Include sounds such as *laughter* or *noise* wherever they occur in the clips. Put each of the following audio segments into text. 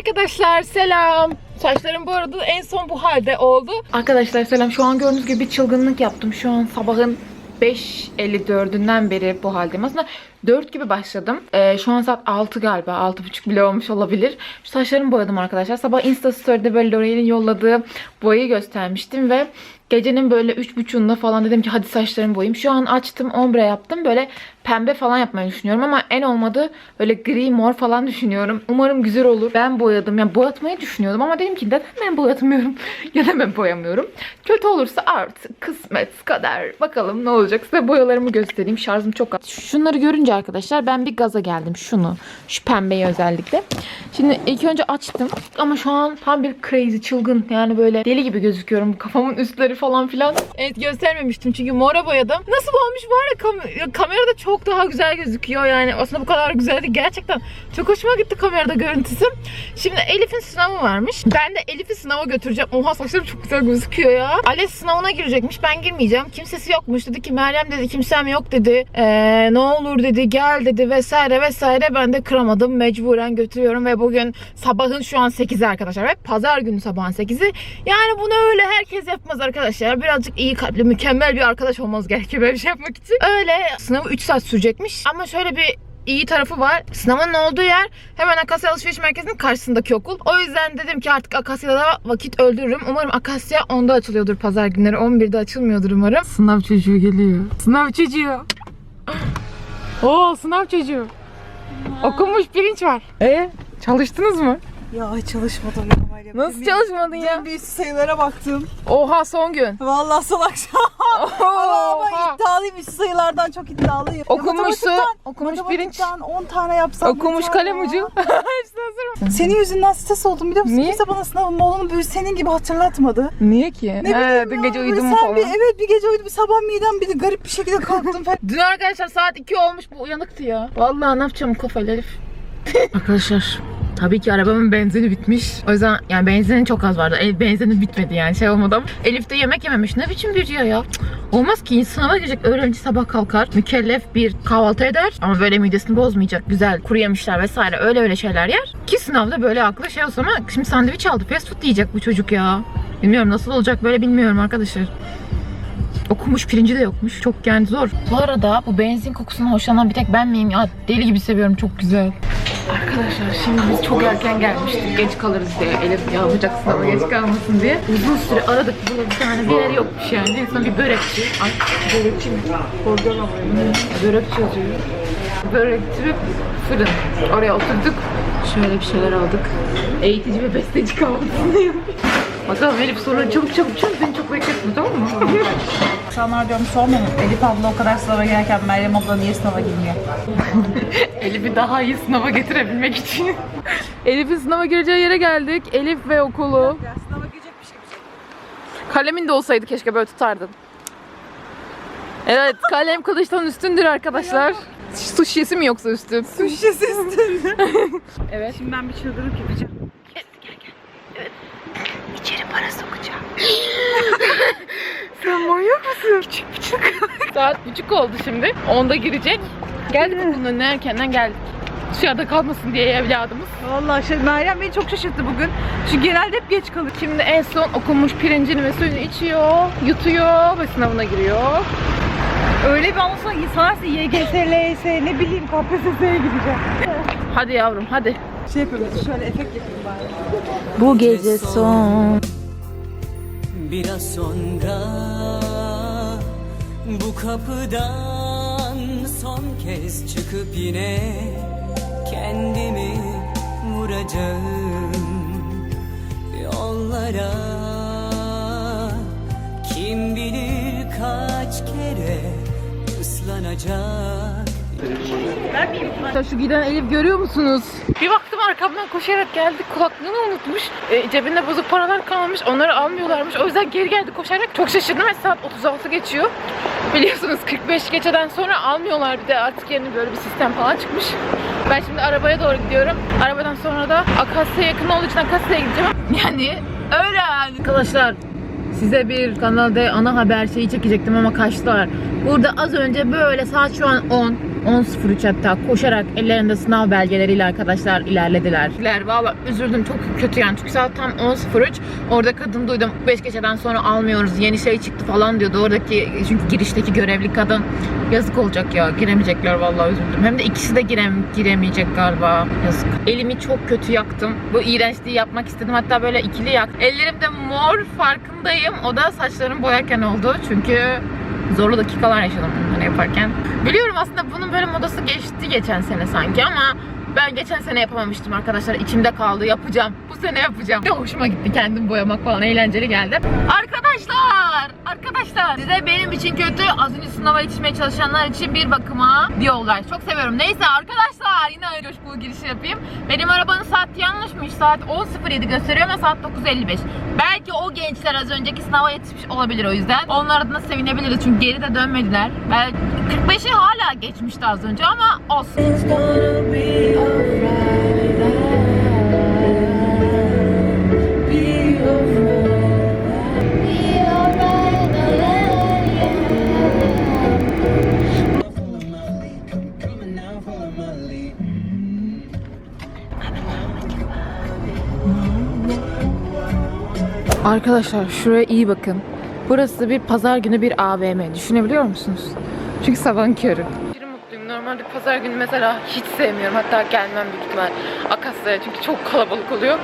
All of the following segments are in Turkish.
Arkadaşlar selam. Saçlarım bu arada en son bu halde oldu. Arkadaşlar selam. Şu an gördüğünüz gibi bir çılgınlık yaptım. Şu an sabahın 5.54'ünden beri bu haldeyim. Aslında 4 gibi başladım. Ee, şu an saat 6 galiba. 6.30 bile olmuş olabilir. Şu saçlarımı boyadım arkadaşlar. Sabah Insta Story'de böyle L'Oreal'in yolladığı boyayı göstermiştim ve gecenin böyle 3.30'unda falan dedim ki hadi saçlarımı boyayayım. Şu an açtım ombre yaptım. Böyle pembe falan yapmayı düşünüyorum ama en olmadı böyle gri mor falan düşünüyorum. Umarım güzel olur. Ben boyadım. Yani boyatmayı düşünüyordum ama dedim ki neden ben boyatmıyorum *laughs* ya da ben boyamıyorum. Kötü olursa artık kısmet kader. Bakalım ne olacak. Size boyalarımı göstereyim. Şarjım çok az. Şunları görünce arkadaşlar ben bir gaza geldim. Şunu. Şu pembeyi özellikle. Şimdi ilk önce açtım ama şu an tam bir crazy çılgın yani böyle deli gibi gözüküyorum. Kafamın üstleri falan filan. Evet göstermemiştim çünkü mora boyadım. Nasıl olmuş var ya kam- kamerada çok daha güzel gözüküyor yani. Aslında bu kadar güzel değil. Gerçekten çok hoşuma gitti kamerada görüntüsü. Şimdi Elif'in sınavı varmış. Ben de Elif'i sınava götüreceğim. Oha saçlarım çok güzel gözüküyor ya. ALES sınavına girecekmiş. Ben girmeyeceğim. Kimsesi yokmuş. Dedi ki Meryem dedi kimsem yok dedi. Ee, ne olur dedi gel dedi vesaire vesaire. Ben de kıramadım. Mecburen götürüyorum ve bugün sabahın şu an 8'i arkadaşlar. Ve pazar günü sabahın 8'i. Yani bunu öyle herkes yapmaz arkadaşlar. Birazcık iyi kalpli, mükemmel bir arkadaş olmanız gerekiyor böyle bir şey yapmak için. Öyle sınavı 3 saat sürecekmiş. Ama şöyle bir iyi tarafı var. Sınavın olduğu yer hemen Akasya Alışveriş Merkezi'nin karşısındaki okul. O yüzden dedim ki artık Akasya'da vakit öldürürüm. Umarım Akasya 10'da açılıyordur pazar günleri. 11'de açılmıyordur umarım. Sınav çocuğu geliyor. Sınav çocuğu. Oo sınav çocuğu. Okunmuş pirinç var. E çalıştınız mı? Ya çalışmadım ya. Nasıl Dün çalışmadın bir- ya? Dün bir sayılara baktım. Oha son gün. Vallahi son akşam. *laughs* Ama iddialıyım şu sayılardan çok iddialıyım. Matematikten- Okumuş pirinç. matematikten 10 tane yapsam. Okumuş kalem ya. ucu. *laughs* İşte hazırım. Senin yüzünden stres oldum biliyor musun? Niye? Kimse bana sınavın olduğunu böyle senin gibi hatırlatmadı. Niye ki? Ne He, bileyim dün ya, gece uyudun mu falan? Bir, evet bir gece uyudum. Bir sabah midem bir de garip bir şekilde kalktım falan. *laughs* Dün arkadaşlar saat 2 olmuş bu uyanıktı ya. Vallahi ne yapacağım kafayla Elif. arkadaşlar tabii ki arabamın benzini bitmiş. O yüzden yani benzinin çok az vardı. El, benzinin bitmedi yani şey olmadı ama. Elif de yemek yememiş. Ne biçim bir rüya ya? Olmaz ki sınava girecek öğrenci sabah kalkar. Mükellef bir kahvaltı eder. Ama böyle midesini bozmayacak. Güzel kuru yemişler vesaire öyle öyle şeyler yer. Ki sınavda böyle aklı şey olsa ama şimdi sandviç aldı. Fast food yiyecek bu çocuk ya. Bilmiyorum nasıl olacak böyle bilmiyorum arkadaşlar. Okumuş pirinci de yokmuş. Çok yani zor. Bu arada bu benzin kokusundan hoşlanan bir tek ben miyim ya? Deli gibi seviyorum. Çok güzel. Arkadaşlar şimdi biz çok erken gelmiştik. Geç kalırız diye. Elif yapacak sınava geç kalmasın diye. Uzun süre aradık. Burada bir tane bir yer yokmuş yani. En son bir börekçi. Ay börekçi mi? Kordon ama. Börekçi yazıyor. Börekçi ve fırın. Oraya oturduk. Şöyle bir şeyler aldık. Eğitici ve besteci kahvaltısını. Bakalım Elif sonra çabuk çabuk çabuk beni çok bekletme tamam mı? İnsanlar diyorum sormayın. Elif abla o kadar sınava girerken Meryem abla niye sınava girmiyor? *laughs* Elif'i daha iyi sınava getirebilmek için. Elif'in sınava gireceği yere geldik. Elif ve okulu. Ya sınava girecek bir şey Kalemin de olsaydı keşke böyle tutardın. Evet kalem kılıçtan üstündür arkadaşlar. Su şişesi mi yoksa üstün? Su şişesi üstünde. *laughs* Evet. Şimdi ben bir çıldırıp yapacağım. *laughs* Sen manyak mısın? Küçük küçük. *laughs* Saat buçuk oldu şimdi. Onda girecek. Geldik okulun önüne erkenden geldik. Dışarıda kalmasın diye evladımız. Vallahi şey, Meryem beni çok şaşırttı bugün. Çünkü genelde hep geç kalır. Şimdi en son okunmuş pirincini ve suyunu içiyor, yutuyor ve sınavına giriyor. Öyle bir anlatsa sanarsa YGS, LYS ne bileyim KPSS'ye gideceğim. Hadi yavrum hadi. Şey yapıyorum şöyle efekt yapayım bari. Bu gece son. Biraz sonra bu kapıdan son kez çıkıp yine kendimi vuracağım yollara kim bilir kaç kere ıslanacak Şu giden Elif görüyor musunuz? Bir baktım arkamdan koşarak geldi. Kulaklığını unutmuş. E, cebinde bozuk paralar kalmamış. Onları almıyorlarmış. O yüzden geri geldi koşarak. Çok şaşırdım ve saat 36 geçiyor. Biliyorsunuz 45 geçeden sonra almıyorlar bir de artık yeni böyle bir sistem falan çıkmış. Ben şimdi arabaya doğru gidiyorum. Arabadan sonra da Akasya'ya yakın olduğu için Akasya'ya gideceğim. *laughs* Yani öyle. Arkadaşlar Size bir kanalda ana haber şeyi çekecektim ama kaçtılar. Burada az önce böyle saat şu an 10. 10.03 hatta koşarak ellerinde sınav belgeleriyle arkadaşlar ilerlediler. Valla üzüldüm çok kötü yani çünkü saat tam 10.03 orada kadın duydum 5 geceden sonra almıyoruz yeni şey çıktı falan diyordu oradaki çünkü girişteki görevli kadın yazık olacak ya giremeyecekler vallahi üzüldüm. Hem de ikisi de girem giremeyecek galiba yazık. Elimi çok kötü yaktım. Bu iğrençliği yapmak istedim hatta böyle ikili yak. Ellerimde mor farkındayım o da saçlarım boyarken oldu çünkü zorlu dakikalar yaşadım bunları yaparken. Biliyorum aslında bunun böyle modası geçti geçen sene sanki ama ben geçen sene yapamamıştım arkadaşlar. İçimde kaldı. Yapacağım. Bu sene yapacağım. Ve hoşuma gitti. Kendim boyamak falan eğlenceli geldi. Arkadaşlar! Arkadaşlar! Size benim için kötü, az önce sınava yetişmeye çalışanlar için bir bakıma bir olay. Çok seviyorum. Neyse arkadaşlar yine aynı coşkulu girişi yapayım. Benim arabanın saati yanlışmış. Saat 10.07 gösteriyor ama saat 9.55. Belki o gençler az önceki sınava yetişmiş olabilir o yüzden. Onlar adına sevinebiliriz çünkü geri de dönmediler. Belki 45'i hala geçmişti az önce ama olsun. Arkadaşlar şuraya iyi bakın. Burası bir pazar günü bir AVM. Düşünebiliyor musunuz? Çünkü sabahın körü. Normalde pazar günü mesela hiç sevmiyorum. Hatta gelmem büyük ihtimal Akasya'ya çünkü çok kalabalık oluyor.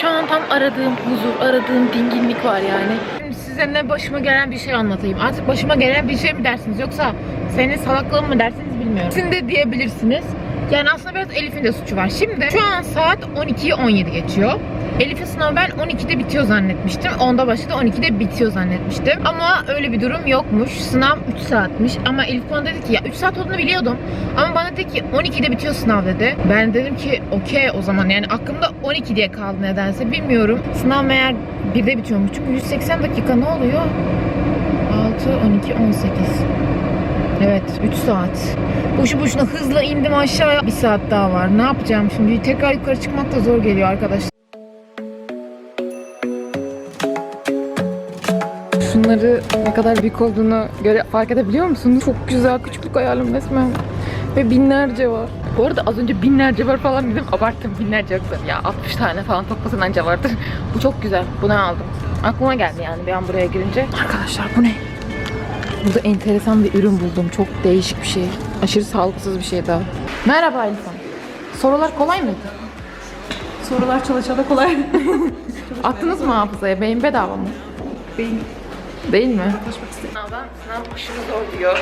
Şu an tam aradığım huzur, aradığım dinginlik var yani. Şimdi size ne başıma gelen bir şey anlatayım. Artık başıma gelen bir şey mi dersiniz yoksa senin salaklığın mı dersiniz bilmiyorum. Sizin de diyebilirsiniz. Yani aslında biraz Elif'in de suçu var. Şimdi şu an saat 12'yi 17 geçiyor. Elif'in sınavı ben 12'de bitiyor zannetmiştim. 10'da başladı 12'de bitiyor zannetmiştim. Ama öyle bir durum yokmuş. Sınav 3 saatmiş. Ama Elif bana dedi ki ya 3 saat olduğunu biliyordum. Ama bana dedi ki 12'de bitiyor sınav dedi. Ben dedim ki okey o zaman yani aklımda 12 diye kaldı nedense bilmiyorum. Sınav meğer 1'de bitiyormuş. Çünkü 180 dakika ne oluyor? 6, 12, 18. Evet 3 saat. Boşu boşuna hızla indim aşağıya. Bir saat daha var. Ne yapacağım şimdi? Tekrar yukarı çıkmak da zor geliyor arkadaşlar. Şunları ne kadar büyük olduğunu göre fark edebiliyor musunuz? Çok güzel küçüklük hayalim resmen. Ve binlerce var. Bu arada az önce binlerce var falan dedim. Abarttım binlerce yoksa. Ya 60 tane falan toplasan anca vardır. Bu çok güzel. Bunu aldım. Aklıma geldi yani bir an buraya girince. Arkadaşlar bu ne? Burada enteresan bir ürün buldum. Çok değişik bir şey. Aşırı sağlıksız bir şey daha. Merhaba Elif Hanım. Sorular kolay mıydı? Sorular çalışana kolay. *laughs* Attınız mı hafızaya? Beyin bedava mı? Beyin Değil mi? Sınavdan sınav aşırı zor diyor.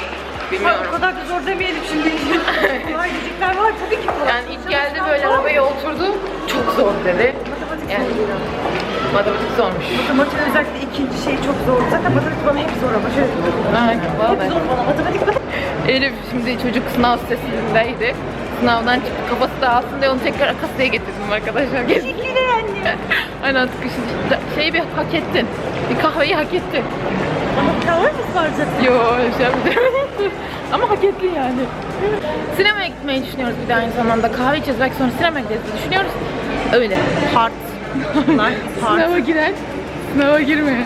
Bilmiyorum. o kadar da zor demeyelim şimdi. *laughs* Kolay diyecekler var tabii ki kolay. Yani ilk geldi böyle arabaya oturdu. Çok zor dedi. Matematik Yani matematik zormuş. Matematik özellikle ikinci şey çok zor. Zaten matematik bana hep zor ama şöyle. Ay, Hep zor bana matematik. Elif şimdi çocuk sınav sitesindeydi. Sınavdan çıktı kafası dağılsın diye onu tekrar kasaya getirdim arkadaşlar. Teşekkürler anne. *laughs* Aynen sıkışın. Şeyi bir hak ettin. Bir kahveyi hak ettin. Ama kahve mi ısmarlayacaksın? Yo öyle şey. *laughs* Ama hak ettin yani. Sinemaya gitmeyi düşünüyoruz bir de aynı zamanda. Kahve içeceğiz belki sonra sinemaya diye düşünüyoruz. Öyle. Hard. *laughs* Sınava giren, sınava girme.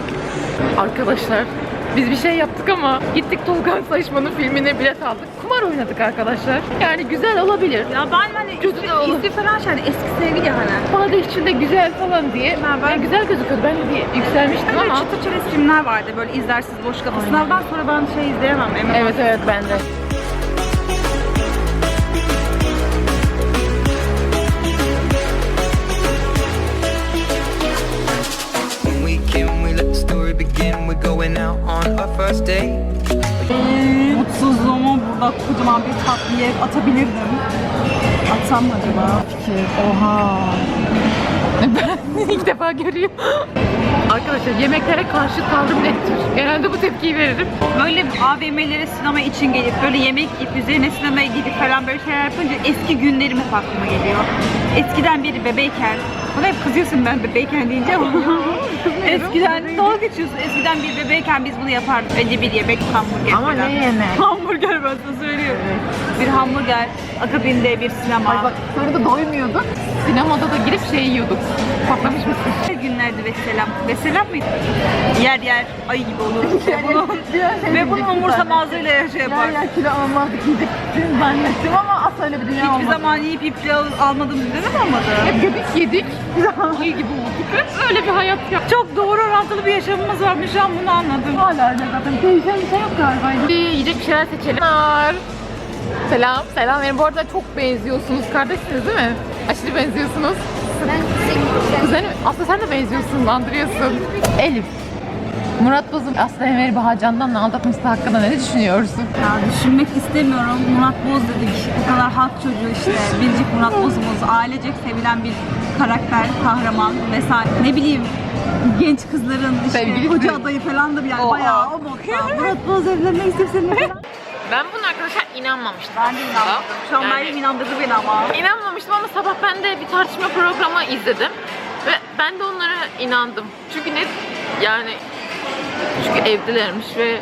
Arkadaşlar biz bir şey yaptık ama gittik Tolgan Sayışman'ın filmine bilet aldık. Kumar oynadık arkadaşlar. Yani güzel olabilir. Ya ben hani Kötü de olur. istif falan şey hani eski sevgili hani. Bana da içinde güzel falan diye. Ha, ben- Yani güzel gözüküyordu. Ben de bir yükselmiştim Böyle ama. çıtır çerez filmler vardı böyle izlersiz boş kafa. Sınavdan sonra ben şey izleyemem. Emre Evet evet ben de. Going out on our first date. Mutsuzluğumu burada kocaman bir tatlıya atabilirdim. Atsam mı acaba? Oha. Ben *laughs* ilk defa görüyorum. Arkadaşlar yemeklere karşı tavrım nettir. Genelde bu tepkiyi veririm. Böyle AVM'lere sinema için gelip böyle yemek yiyip üzerine sinemaya gidip falan böyle şeyler yapınca eski günlerim hep aklıma geliyor. Eskiden biri bebeyken, bana hep kızıyorsun ben bebeyken deyince ama *laughs* eskiden dalga geçiyorsun. Eskiden bir bebeyken biz bunu yapardık. Önce bir yemek hamburger Ama falan. ne yemek? *laughs* Hamburger ben sana söylüyorum. Bir hamburger, akabinde bir sinema. Ay bak sonra da doymuyorduk. Sinemada da girip şey yiyorduk. Patlamış mısın? Her günlerde adı Vesselam. Vesselam mıydı? Yer yer ayı gibi olur. *laughs* Ve bunu, ve bunu umursamazlığıyla şey yapar. kilo almazdık gidip zannettim ama asla öyle bir dünya Hiçbir zaman yiyip yiyip almadığımız bir dönem olmadı. Hep göbek yedik. Ayı gibi Hep öyle bir hayat yok. Çok doğru orantılı bir yaşamımız varmış. Şu an bunu anladım. Hala öyle zaten. Değişen bir şey yok galiba. Yiyecek bir şeyler seçelim. Selam. Selam. Benim bu arada çok benziyorsunuz. Kardeşsiniz değil mi? Aşırı benziyorsunuz. Kuzenim. Aslında sen de benziyorsun. Andırıyorsun. Elif. Murat Boz'un Aslı Emel Bahacan'dan aldatması hakkında ne düşünüyorsun? Ya düşünmek istemiyorum. Murat Boz dedik. O kadar halk çocuğu işte. Biricik Murat Boz'umuz. Ailecek sevilen bir karakter, kahraman vesaire. Ne bileyim genç kızların işte koca adayı falan da bir yani Oha. bayağı o modda. *laughs* Murat Boz evlenmek falan. Ben bunu arkadaşlar inanmamıştım. Ben de inanmadım. Şu an Yani- Meryem inandırdı beni ama. İnanmamıştım ama sabah ben de bir tartışma programı izledim. Ve ben de onlara inandım. Çünkü ne yani çünkü evdelermiş ve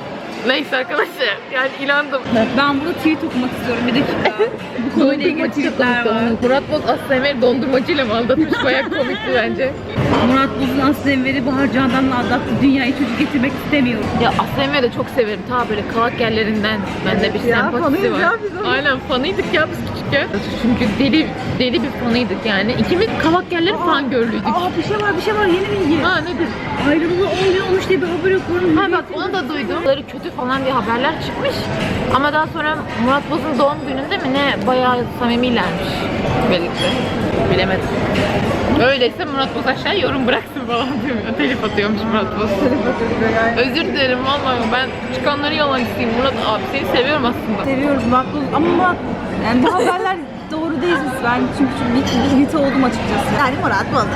neyse arkadaşlar yani inandım. Ben burada tweet okumak istiyorum bir dakika. *laughs* Bu konuyla ilgili tweetler var. Murat Boz Aslı Emel dondurmacıyla mı aldatmış? Bayağı komikti bence. Murat Boz'un Aslı Enver'i Bahar Candan'la aldattı. Dünyayı çocuk getirmek istemiyorum. Ya Aslı Emel'i de çok severim. Ta böyle kavak yerlerinden bende bir sempatisi var. Aynen fanıydık ya biz küçükken. Çünkü deli deli bir fanıydık yani. İkimiz kavak yerleri fan görlüydük. Aa bir şey var bir şey var yeni bilgi. Ha nedir? Ayrılığı 10 gün olmuş diye bir haber okuyorum. Ha bak onu da duydum. Bunları kötü falan diye haberler çıkmış. Ama daha sonra Murat Boz'un doğum gününde mi ne bayağı samimilermiş birlikte. Bilemedim. Öyleyse Murat Boz aşağı yorum bıraksın falan diyor. *laughs* Telif atıyormuş Murat Boz. Özür dilerim vallahi ben çıkanları yalan isteyeyim. Murat abi seni seviyorum aslında. Seviyoruz Murat Boz ama Murat yani bu haberler değil biz. Ben çünkü bir, bir irite oldum açıkçası. Yani Murat Boz.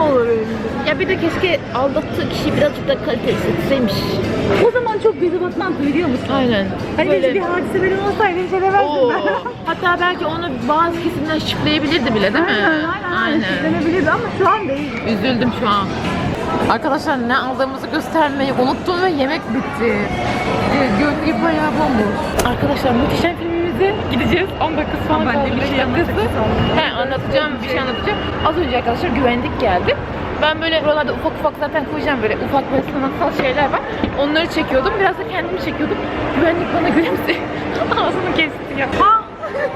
*laughs* Olur öyle. Ya bir de keşke aldattığı kişi birazcık da kaliteli seçseymiş. O zaman çok göze batmazdı biliyor musun? Aynen. Hani Böyle- bir hadise falan olsaydı hiç elemezdim Oo. ben. *laughs* Hatta belki onu bazı kesimler şipleyebilirdi bile değil mi? Aynen aynen. Şüphelenebilirdi ama şu an değil. Üzüldüm şu an. Arkadaşlar ne aldığımızı göstermeyi unuttum ve yemek bitti. Gördüğünüz gibi bayağı bomboş. Arkadaşlar muhteşem filmimize gideceğiz. 10 dakikası falan Ben de kaldı. bir 5 şey anlatacağım. He, anlatacağım bir şey anlatacağım. Az önce arkadaşlar güvenlik geldi. Ben böyle buralarda ufak ufak zaten koyacağım böyle ufak böyle sanatsal şeyler var. Onları çekiyordum. Biraz da kendimi çekiyordum. Güvenlik bana gülümse. *laughs* Ağzını kesti ya. Ha!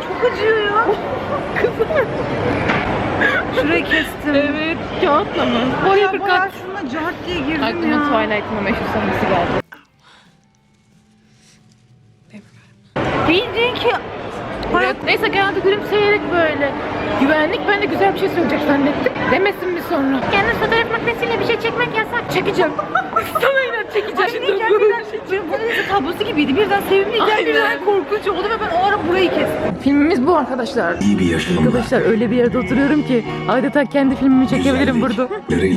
Çok acıyor ya. Kızım. Şurayı kestim. Evet. Kağıtla mı? Bayağı kat. şuna cart diye girdim Aklıma ya. Twilight'ın meşhur sahnesi geldi. Bildiğin ki Buraya, neyse geldi gülümseyerek böyle. Güvenlik ben de güzel bir şey söyleyecek zannettim. Demesin mi sonra? Yalnız fotoğraf makinesiyle bir şey çekmek yasak. Çekeceğim. *laughs* Sana inan çekeceğim. Aynıyken birden Japonese tablosu gibiydi. Birden sevimliyken Aynen. birden korkunç oldu ve ben o ara burayı kestim. Filmimiz bu arkadaşlar. İyi bir yaşamım var. Arkadaşlar öyle bir yerde oturuyorum ki adeta kendi filmimi çekebilirim burada.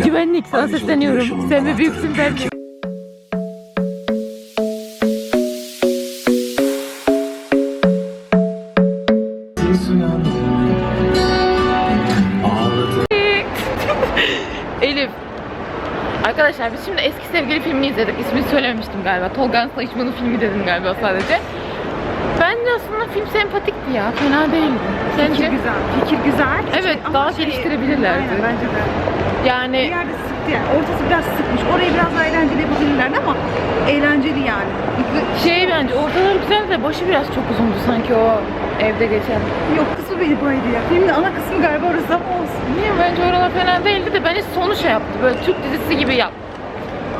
Güvenlik sana sesleniyorum. Sen de büyüksün belki. Ses filmini izledik. İsmini söylememiştim galiba. Tolga Sayışman'ın filmi dedim galiba sadece. Bence aslında film sempatikti ya. Fena değildi. Sence? Fikir güzel. Fikir güzel. Evet, Ama daha şey- geliştirebilirlerdi. Aynen bence de. Bir Yani yerde sıktı yani. Ortası biraz sıkmış. Orayı biraz daha eğlenceli yapabilirlerdi ama eğlenceli yani. şey bence ortaları güzel de başı biraz çok uzundu sanki o evde geçen. Yok kısmı beni baydı ya. Filmin ana kısmı galiba orası ama olsun. Niye bence oralar fena değildi de bence sonu şey yaptı. Böyle Türk dizisi gibi yaptı.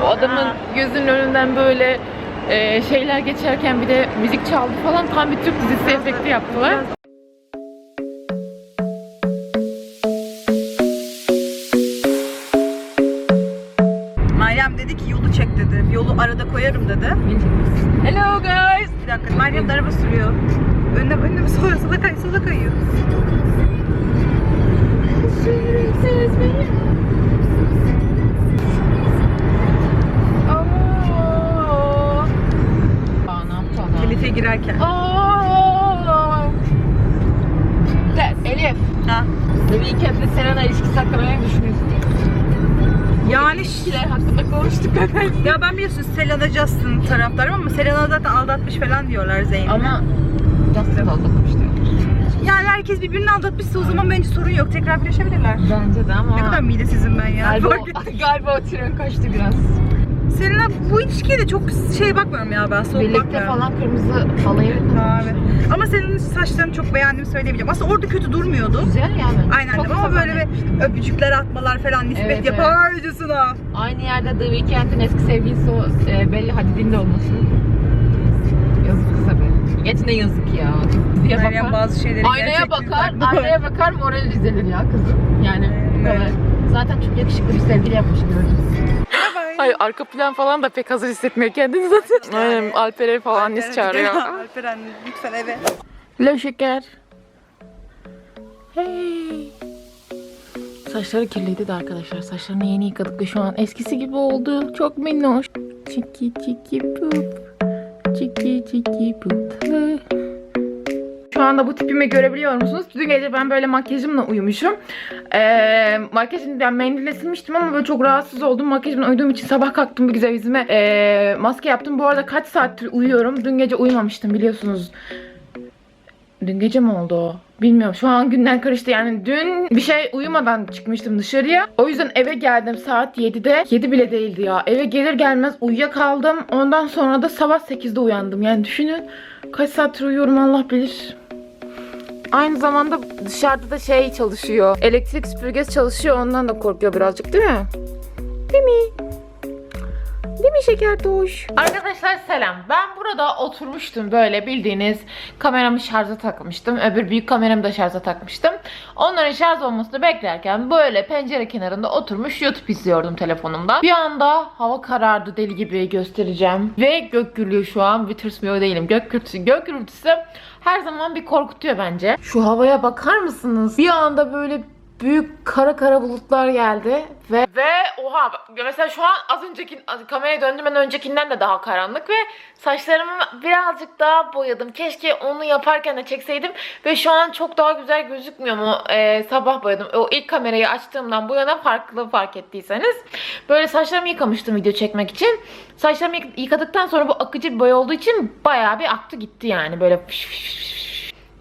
O adamın gözünün önünden böyle e, şeyler geçerken bir de müzik çaldı falan tam bir Türk dizisi efekti yaptılar. Meryem dedi ki yolu çek dedi. Yolu arada koyarım dedi. Hello guys. Bir dakika Meryem de araba sürüyor. Önüne önüne sola sola kay sola ya ben biliyorsun Selena Justin taraftarım ama Selena zaten aldatmış falan diyorlar Zeynep. Ama Justin aldatmış diyor. Yani herkes birbirini aldatmışsa o zaman bence sorun yok. Tekrar birleşebilirler. Bence de ama. Ne kadar midesizim ben ya. Galiba, Fark ettim. *laughs* galiba o tren kaçtı biraz. Seninle bu ilişkiye de çok şey bakmıyorum ya ben. Soğuk Birlikte bakmıyorum. falan kırmızı halıya Abi. Ama senin saçlarını çok beğendiğimi söyleyebilirim. Aslında orada kötü durmuyordu. Güzel yani. Aynen Çok değil mi? ama güzel böyle bir öpücükler atmalar falan nispet Evet, yaparcasına. Aynı yerde The Weeknd'in eski sevgilisi o e, Belli Hadid'in de olması. Yazık kıza be. Ne yazık ya. Diye Meryem bakar. bazı şeyleri Aynaya gerçekten bakar, *laughs* saklı. aynaya bakar moral düzelir ya kızım. Yani bu Evet. kadar. Zaten çok yakışıklı bir sevgili yapmış gördünüz. Bye. Hayır arka plan falan da pek hazır hissetmiyor kendini zaten. *laughs* Aynen Alper'e falan Alperen, Nis çağırıyor. *laughs* Alperen lütfen eve. Le şeker. Hey. Saçları kirliydi de arkadaşlar. Saçlarını yeni yıkadık ve şu an eskisi gibi oldu. Çok minnoş. Çiki çiki pup. Çiki çiki pup. Şu anda bu tipimi görebiliyor musunuz? Dün gece ben böyle makyajımla uyumuşum. Ee, makyajımı ben mendille silmiştim ama böyle çok rahatsız oldum. Makyajımla uyuduğum için sabah kalktım bir güzel yüzüme ee, maske yaptım. Bu arada kaç saattir uyuyorum. Dün gece uyumamıştım biliyorsunuz. Dün gece mi oldu o? Bilmiyorum. Şu an günden karıştı. Yani dün bir şey uyumadan çıkmıştım dışarıya. O yüzden eve geldim saat 7'de. 7 bile değildi ya. Eve gelir gelmez uyuyakaldım. Ondan sonra da sabah 8'de uyandım. Yani düşünün kaç saattir uyuyorum Allah bilir. Aynı zamanda dışarıda da şey çalışıyor. Elektrik süpürgesi çalışıyor. Ondan da korkuyor birazcık değil mi? Değil mi? Değil mi şeker doğuş? Arkadaşlar selam. Ben burada oturmuştum böyle bildiğiniz kameramı şarja takmıştım. Öbür büyük kameramı da şarja takmıştım. Onların şarj olmasını beklerken böyle pencere kenarında oturmuş YouTube izliyordum telefonumda. Bir anda hava karardı deli gibi göstereceğim. Ve gök gürlüyor şu an. Bir tırsmıyor değilim. Gök gürültüsü. Gök gürültüsü her zaman bir korkutuyor bence. Şu havaya bakar mısınız? Bir anda böyle büyük kara kara bulutlar geldi ve ve oha mesela şu an az önceki kameraya döndüğümden öncekinden de daha karanlık ve saçlarımı birazcık daha boyadım. Keşke onu yaparken de çekseydim ve şu an çok daha güzel gözükmüyor mu? Ee, sabah boyadım. O ilk kamerayı açtığımdan bu yana farklı fark ettiyseniz. Böyle saçlarımı yıkamıştım video çekmek için. Saçlarımı yık- yıkadıktan sonra bu akıcı bir boya olduğu için bayağı bir aktı gitti yani böyle fış fış fış.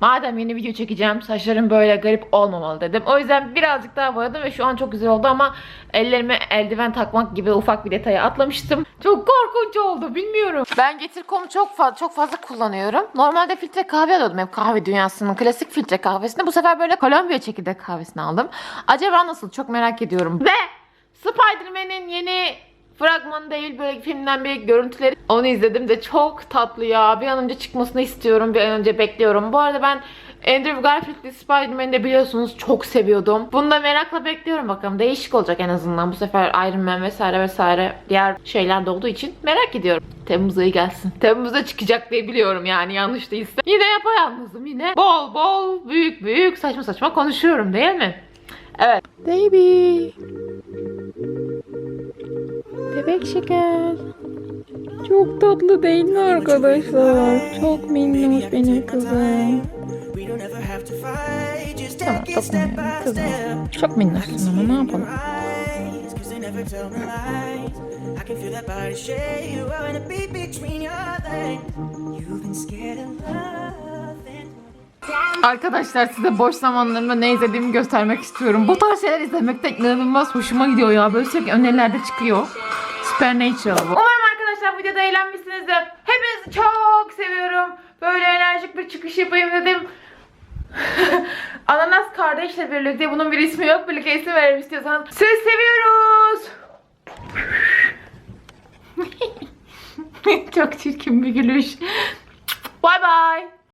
Madem yeni video çekeceğim saçlarım böyle garip olmamalı dedim. O yüzden birazcık daha boyadım ve şu an çok güzel oldu ama ellerime eldiven takmak gibi ufak bir detayı atlamıştım. Çok korkunç oldu bilmiyorum. Ben Getir.com'u çok fazla çok fazla kullanıyorum. Normalde filtre kahve alıyordum hep kahve dünyasının klasik filtre kahvesini. Bu sefer böyle Kolombiya çekirdek kahvesini aldım. Acaba nasıl çok merak ediyorum. Ve Spider-Man'in yeni fragmanı değil böyle filmden bir görüntüleri. Onu izledim de çok tatlı ya. Bir an önce çıkmasını istiyorum. Bir an önce bekliyorum. Bu arada ben Andrew Garfield'li Spider-Man'i de biliyorsunuz çok seviyordum. Bunu da merakla bekliyorum bakalım. Değişik olacak en azından. Bu sefer Iron Man vesaire vesaire diğer şeyler de olduğu için merak ediyorum. Temmuz ayı gelsin. Temmuz'da çıkacak diye biliyorum yani yanlış değilse. Yine yapayalnızım yine. Bol bol büyük büyük saçma saçma konuşuyorum değil mi? Evet. Baby. Bebek şeker. Çok tatlı değil mi arkadaşlar? Çok minnoş benim kızım. Tamam dokunmuyorum kızım. Çok minnoşsun ama ne yapalım? Arkadaşlar size boş zamanlarımda ne izlediğimi göstermek istiyorum. Bu tarz şeyler izlemek de inanılmaz hoşuma gidiyor ya. Böyle sürekli önerilerde çıkıyor. Supernatural bu. Umarım arkadaşlar videoda eğlenmişsinizdir. Hepinizi çok seviyorum. Böyle enerjik bir çıkış yapayım dedim. *laughs* Ananas kardeşle birlikte bunun bir ismi yok. Birlikte isim verelim istiyorsanız. Sizi seviyoruz. *laughs* çok çirkin bir gülüş. Bye bye.